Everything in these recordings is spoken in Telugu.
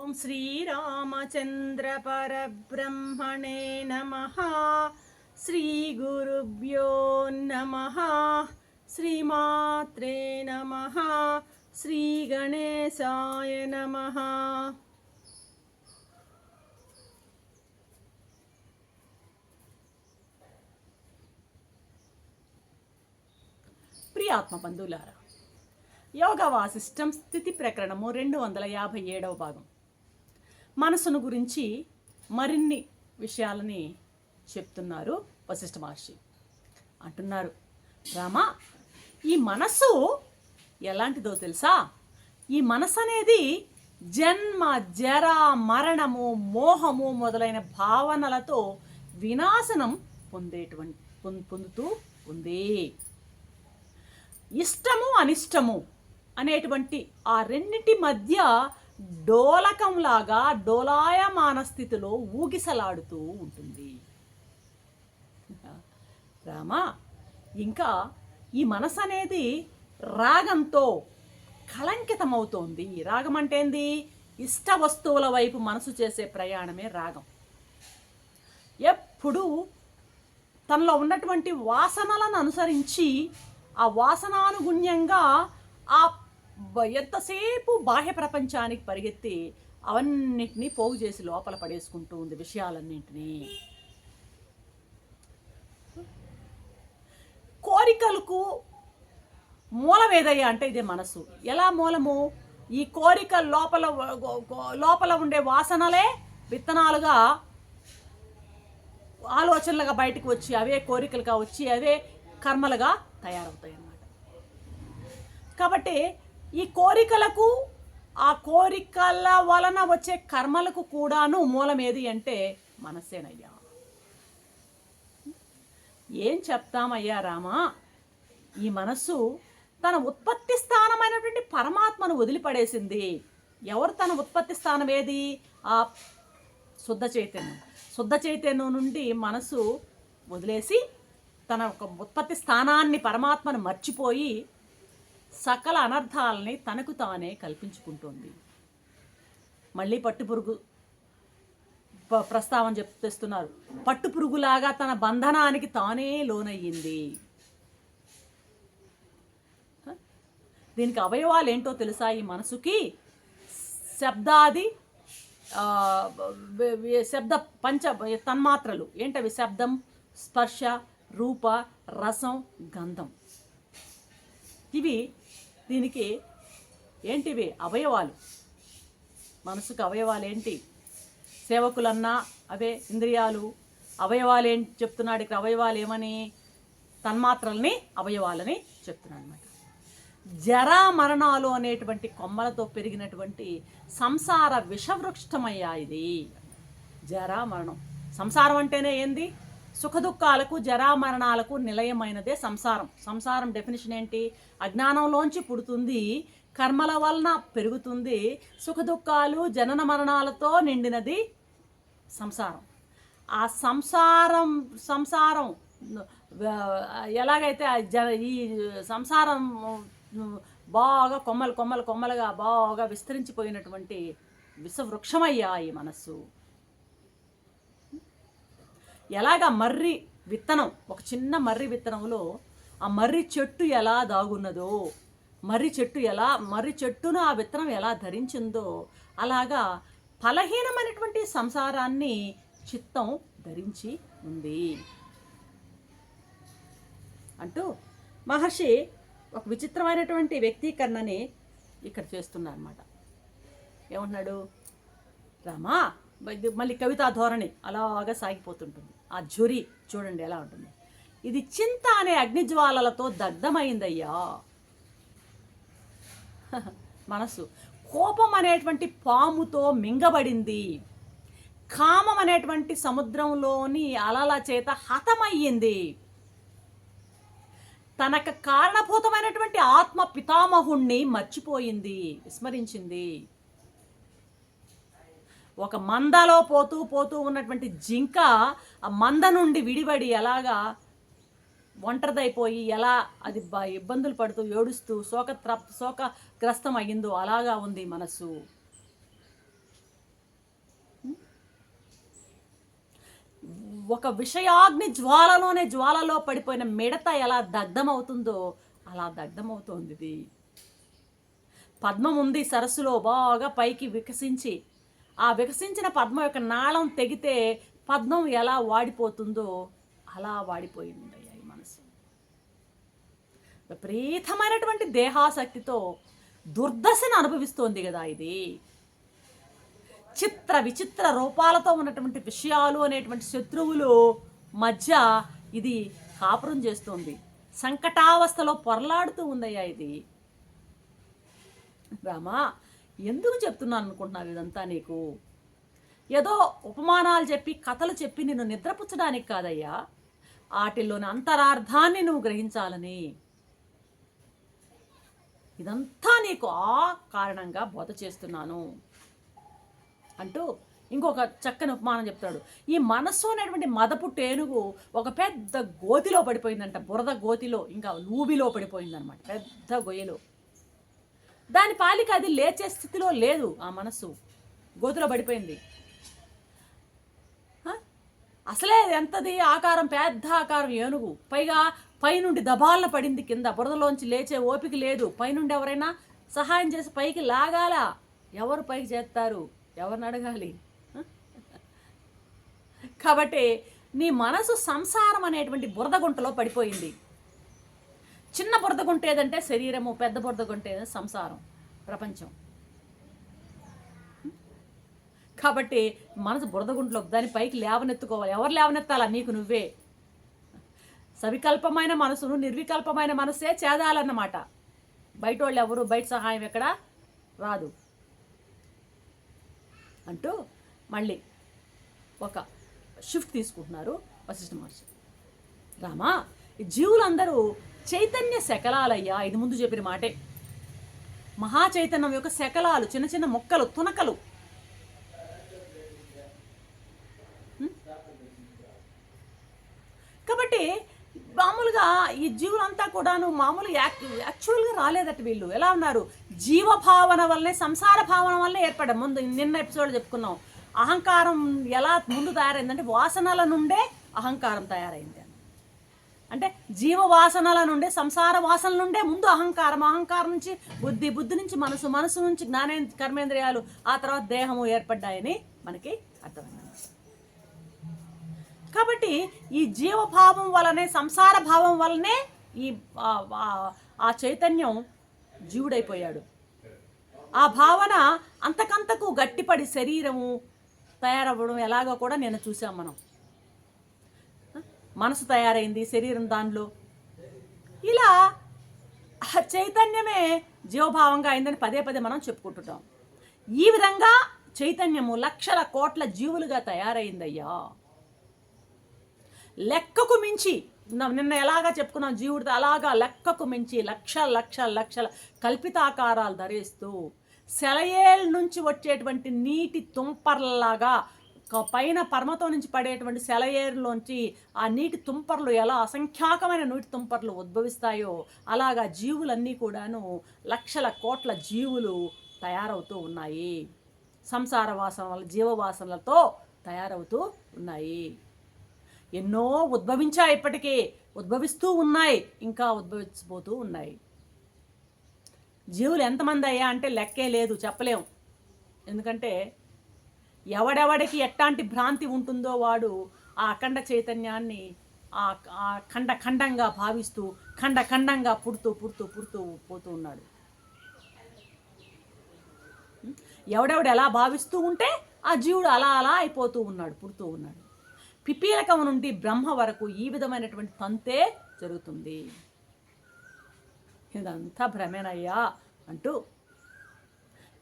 ఓం శ్రీరామచంద్ర పరబ్రహ్మణే నమ. శ్రీ గురుభ్యో నమ. శ్రీమాత్రే నమ. శ్రీ గణేశాయ నమ. ప్రియాత్మ బంధువులారా యోగా వాసిష్టం స్థితి ప్రకరణము రెండు వందల యాభై ఏడవ భాగం. మనసును గురించి మరిన్ని విషయాలని చెప్తున్నారు వశిష్ఠ మహర్షి. అంటున్నారు రామా ఈ మనస్సు ఎలాంటిదో తెలుసా? ఈ మనసు అనేది జన్మ జర మరణము మోహము మొదలైన భావనలతో వినాశనం పొందేటువంటి పొం- పొందుతూ ఉంది. ఇష్టము అనిష్టము అనేటువంటి ఆ రెండింటి మధ్య డోలకంలాగా డోలాయమాన స్థితిలో ఊగిసలాడుతూ ఉంటుంది. రామా ఇంకా ఈ మనసు అనేది రాగంతో కళంకితమవుతోంది. రాగం అంటే ఏంది ఇష్ట వస్తువుల వైపు మనసు చేసే ప్రయాణమే రాగం. ఎప్పుడు తనలో ఉన్నటువంటి వాసనలను అనుసరించి ఆ వాసనానుగుణ్యంగా ఆ ఎంతసేపు బాహ్య ప్రపంచానికి పరిగెత్తి అవన్నిటినీ పోగు చేసి లోపల పడేసుకుంటూ ఉంది విషయాలన్నింటినీ. కోరికలకు మూలం ఏదయ్యా అంటే ఇదే మనసు ఎలా మూలము? ఈ కోరిక లోపల లోపల ఉండే వాసనలే విత్తనాలుగా ఆలోచనలుగా బయటకు వచ్చి అవే కోరికలుగా వచ్చి అవే కర్మలుగా తయారవుతాయి అన్నమాట కాబట్టి ఈ కోరికలకు ఆ కోరికల వలన వచ్చే కర్మలకు కూడాను మూలం ఏది అంటే మనసేనయ్యా ఏం చెప్తామయ్యా రామా? ఈ మనస్సు తన ఉత్పత్తి స్థానమైనటువంటి పరమాత్మను వదిలిపడేసింది. ఎవరు తన ఉత్పత్తి స్థానం ఏది? ఆ శుద్ధ చైతన్యం. శుద్ధ చైతన్యం నుండి మనసు వదిలేసి తన ఒక ఉత్పత్తి స్థానాన్ని పరమాత్మను మర్చిపోయి సకల అనర్థాలని తనకు తానే కల్పించుకుంటోంది. మళ్ళీ పట్టుపురుగు ప- ప్రస్తావన చెప్తేస్తున్నారు. పట్టుపురుగులాగా తన బంధనానికి తానే లోనయ్యింది. దీనికి అవయవాలు ఏంటో తెలుసా ఈ మనసుకి? శబ్దాది శబ్ద పంచ తన్మాత్రలు. ఏంటవి? శబ్దం స్పర్శ రూప రసం గంధం. ఇవి దీనికి ఏంటివి అవయవాలు? మనసుకు అవయవాలు ఏంటి సేవకులన్నా అవే ఇంద్రియాలు అవయవాలు ఏంటి చెప్తున్నాడు ఇక్కడ అవయవాలు ఏమని తన్మాత్రల్ని అవయవాలని చెప్తున్నాడు అనమాట జరా మరణాలు అనేటువంటి కొమ్మలతో పెరిగినటువంటి సంసార విషవృక్షమయ్యా ఇది. జరా మరణం. సంసారం అంటేనే ఏంది? సుఖదుఖాలకు జరామరణాలకు నిలయమైనదే సంసారం. సంసారం డెఫినేషన్ ఏంటి? అజ్ఞానంలోంచి పుడుతుంది కర్మల వలన పెరుగుతుంది సుఖదుఖాలు జనన మరణాలతో నిండినది సంసారం. ఆ సంసారం సంసారం ఎలాగైతే జ ఈ సంసారం బాగా కొమ్మలు కొమ్మలు కొమ్మలుగా బాగా విస్తరించిపోయినటువంటి విషవృక్షమయ్యా ఈ మనస్సు. ఎలాగా మర్రి విత్తనం ఒక చిన్న మర్రి విత్తనంలో ఆ మర్రి చెట్టు ఎలా దాగున్నదో మర్రి చెట్టు ఎలా మర్రి చెట్టును ఆ విత్తనం ఎలా ధరించిందో అలాగా ఫలహీనమైనటువంటి సంసారాన్ని చిత్తం ధరించి ఉంది. అంటూ మహర్షి ఒక విచిత్రమైనటువంటి వ్యక్తీకరణని ఇక్కడ చేస్తున్నారు అనమాట ఏమంటున్నాడు? రామా మళ్ళీ కవితా ధోరణి అలాగా సాగిపోతుంటుంది. ఆ జ్వరి చూడండి ఎలా ఉంటుంది. ఇది చింత అనే అగ్నిజ్వాలలతో దగ్ధమైందయ్యా. మనసు. కోపం అనేటువంటి పాముతో మింగబడింది. కామం అనేటువంటి సముద్రంలోని అలల చేత హతమయ్యింది. తనకు కారణభూతమైనటువంటి ఆత్మ పితామహుణ్ణి మర్చిపోయింది విస్మరించింది. ఒక మందలో పోతూ పోతూ ఉన్నటువంటి జింక ఆ మంద నుండి విడిపడి ఎలాగా ఒంటరిదైపోయి ఎలా అది ఇబ్బందులు పడుతూ ఏడుస్తూ శోక త్ర శోకగ్రస్తం అయ్యిందో అలాగా ఉంది మనసు ఒక విషయాగ్ని జ్వాలలోనే జ్వాలలో పడిపోయిన మిడత ఎలా దగ్ధమవుతుందో అలా దగ్ధమవుతోంది పద్మం ఉంది సరస్సులో బాగా పైకి వికసించి ఆ వికసించిన పద్మం యొక్క నాళం తెగితే పద్మం ఎలా వాడిపోతుందో అలా వాడిపోయింది అయ్యా ఈ మనసు. విపరీతమైనటువంటి దేహాసక్తితో దుర్దశను అనుభవిస్తోంది కదా ఇది. చిత్ర విచిత్ర రూపాలతో ఉన్నటువంటి విషయాలు అనేటువంటి శత్రువులు మధ్య ఇది కాపురం చేస్తోంది. సంకటావస్థలో పొరలాడుతూ ఉందయ్యా ఇది. రామా ఎందుకు చెప్తున్నాను అనుకుంటున్నావు ఇదంతా నీకు? ఏదో ఉపమానాలు చెప్పి కథలు చెప్పి నిన్ను నిద్రపుచ్చడానికి కాదయ్యా. వాటిల్లోని అంతరార్థాన్ని నువ్వు గ్రహించాలని. ఇదంతా నీకు ఆ కారణంగా బోధ చేస్తున్నాను. అంటూ ఇంకొక చక్కని ఉపమానం చెప్తాడు. ఈ మనస్సు అనేటువంటి మదపు టేనుగు ఒక పెద్ద గోతిలో పడిపోయిందంట. బురద గోతిలో ఇంకా లూబిలో పడిపోయిందనమాట పెద్ద గొయ్యలో. దాని పాలిక అది లేచే స్థితిలో లేదు. ఆ మనస్సు. గోతిలో పడిపోయింది? అసలే ఎంతది? ఆకారం పెద్ద ఆకారం ఏనుగు. పైగా పైనుండి దబాలన పడింది కింద. బురదలోంచి లేచే ఓపిక లేదు. పైనుండి ఎవరైనా సహాయం చేసి పైకి లాగాల? ఎవరు పైకి చేస్తారు? ఎవరిని అడగాలి? కాబట్టి నీ మనసు సంసారం అనేటువంటి బురద గుంటలో పడిపోయింది. చిన్న బురద గుంట శరీరము పెద్ద బురద గుంట సంసారం ప్రపంచం. కాబట్టి మనసు బురదగుంట్లో దాని పైకి లేవనెత్తుకోవాలి. ఎవరు లేవనెత్తాలా? నీకు నువ్వే. సవికల్పమైన మనసును నిర్వికల్పమైన మనసే చేదాలన్నమాట. బయట వాళ్ళు ఎవరు బయట సహాయం ఎక్కడ? రాదు. అంటూ మళ్ళీ ఒక షిఫ్ట్ తీసుకుంటున్నారు వశిష్ఠ మహర్షి. రామా ఈ జీవులందరూ చైతన్య శకలాలయ్యా ఇది ముందు చెప్పిన మాటే. మహా చైతన్యం యొక్క శకలాలు చిన్న చిన్న మొక్కలు తునకలు. కాబట్టి మామూలుగా ఈ జీవులంతా కూడాను మామూలు యాక్ యాక్చువల్గా రాలేదట వీళ్ళు. ఎలా ఉన్నారు? జీవభావన వల్లనే సంసార భావన వల్లనే ఏర్పడ ముందు నిన్న ఎపిసోడ్ చెప్పుకున్నాం. అహంకారం ఎలా ముందు తయారైందంటే వాసనల నుండే అహంకారం తయారైంది. అంటే జీవ వాసనల నుండే సంసార వాసనల నుండే ముందు అహంకారం అహంకారం నుంచి బుద్ధి బుద్ధి నుంచి మనసు మనసు నుంచి జ్ఞానే కర్మేంద్రియాలు ఆ తర్వాత దేహము ఏర్పడ్డాయని మనకి అర్థమైంది. కాబట్టి ఈ జీవభావం వలనే సంసార భావం వలనే ఈ ఆ- ఆ చైతన్యం జీవుడైపోయాడు. ఆ భావన అంతకంతకు గట్టిపడి శరీరము తయారవ్వడం ఎలాగో కూడా నేను చూసాం మనం. మనసు తయారైంది శరీరం దానిలో. ఇలా ఆ చైతన్యమే జీవభావంగా అయిందని పదే పదే మనం చెప్పుకుంటుంటాం. ఈ విధంగా చైతన్యము లక్షల కోట్ల జీవులుగా తయారైందయ్యా. లెక్కకు మించి నిన్న ఎలాగా చెప్పుకున్నాం జీవుడితో అలాగా లెక్కకు మించి లక్షల లక్షల లక్షల కల్పితాకారాలు ధరిస్తూ సెలయేళ్ళ నుంచి వచ్చేటువంటి నీటి తుంపర్లాగా పైన పర్మతం నుంచి పడేటువంటి సెలయేరులోంచి ఆ నీటి తుంపర్లు ఎలా అసంఖ్యాకమైన నీటి తుంపర్లు ఉద్భవిస్తాయో అలాగా జీవులన్నీ కూడాను లక్షల కోట్ల జీవులు తయారవుతూ ఉన్నాయి. సంసార వాసన వల్ల జీవవాసనలతో తయారవుతూ ఉన్నాయి. ఎన్నో ఉద్భవించాయి ఇప్పటికీ ఉద్భవిస్తూ ఉన్నాయి ఇంకా ఉద్భవించబోతూ ఉన్నాయి. జీవులు ఎంతమంది అయ్యా అంటే లెక్కే లేదు చెప్పలేం. ఎందుకంటే ఎవడెవడికి ఎట్లాంటి భ్రాంతి ఉంటుందో వాడు ఆ అఖండ చైతన్యాన్ని ఆ ఆ ఖండ ఖండంగా భావిస్తూ ఖండ ఖండంగా పుడుతూ పుడుతూ పుడుతూ పోతూ ఉన్నాడు. ఎవడెవడు ఎలా భావిస్తూ ఉంటే ఆ జీవుడు అలా అలా అయిపోతూ ఉన్నాడు పుడుతూ ఉన్నాడు. పిపీలకం నుండి బ్రహ్మ వరకు ఈ విధమైనటువంటి తంతే జరుగుతుంది. ఇదంతా భ్రమేనయ్యా అంటూ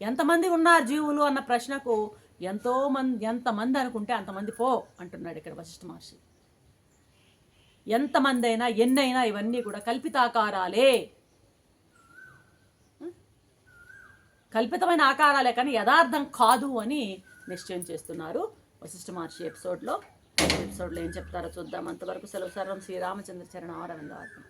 ఎంతమంది ఉన్నారు జీవులు అన్న ప్రశ్నకు ఎంతో మంది ఎంతమంది అనుకుంటే అంతమంది పో అంటున్నాడు ఇక్కడ వశిష్ఠ మహర్షి. ఎంతమంది అయినా ఎన్నైనా ఇవన్నీ కూడా కల్పితాకారాలే. కల్పితమైన ఆకారాలే కానీ యథార్థం కాదు అని నిశ్చయం చేస్తున్నారు వశిష్ఠ మహర్షి ఎపిసోడ్లో. ఎపిసోడ్లో ఏం చెప్తారో చూద్దాం. అంతవరకు సెలవు సర్వం శ్రీరామచంద్ర చరణ ఆరవిందార్థం